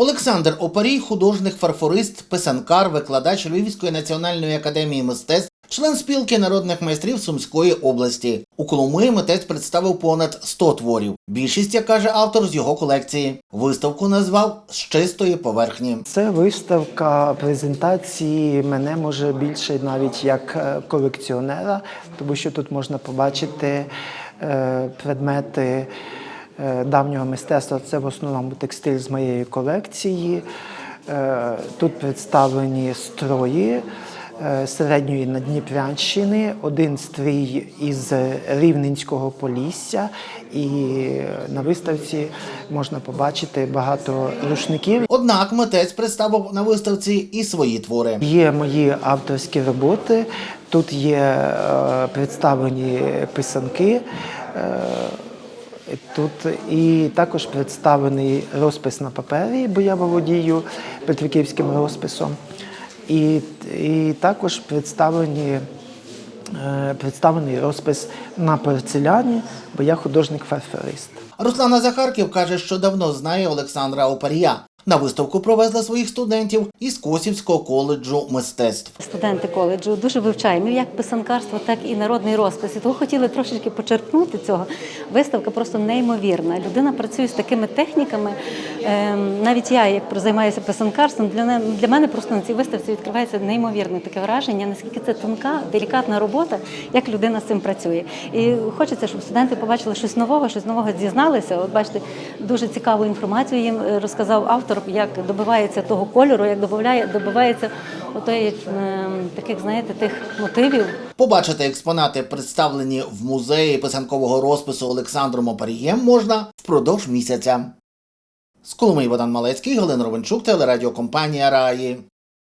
Олександр Опарій, художник, фарфорист, писанкар, викладач Львівської національної академії мистецтв, член спілки народних майстрів Сумської області. У Коломиї митець представив понад 100 творів. Більшість, як каже автор, з його колекції. Виставку назвав з чистої поверхні. Це виставка презентації мене може більше навіть як е, колекціонера, тому що тут можна побачити е, предмети давнього мистецтва. Це в основному текстиль з моєї колекції. Е, Тут представлені строї. е, Середньої Надніпрянщини, один стрій із Рівненського Полісся, і на виставці можна побачити багато рушників. Однак митець представив на виставці і свої твори. Є мої авторські роботи. Тут є е, представлені писанки. Тут і також представлений розпис на папері, бо я володію петриківським розписом. І, і також представлені, е, представлений розпис на порцеляні, бо я художник-фарфорист. Руслана Захарків каже, що давно знає Олександра Опарія. На виставку провезла своїх студентів із Косівського коледжу мистецтв. Студенти коледжу дуже вивчаємо як писанкарство, так і народний розпис. І того хотіли трошечки почерпнути цього. Виставка просто неймовірна. Людина працює з такими техніками. Ем, Навіть я, як займаюся писанкарством, для для мене просто на цій виставці відкривається неймовірне таке враження, наскільки це тонка, делікатна робота, як людина з цим працює. І хочеться, щоб студенти побачили щось нового, щось нового дізналися. От бачите, дуже цікаву інформацію їм е, розказав автор, як добивається того кольору, як добавляє, добивається отої, ем, таких, знаєте, тих мотивів. Побачити експонати, представлені в музеї писанкового розпису Олександром Опарієм, можна впродовж місяця. З Коломий Богдан Малецький, Галина Ровенчук, телерадіокомпанія Раї.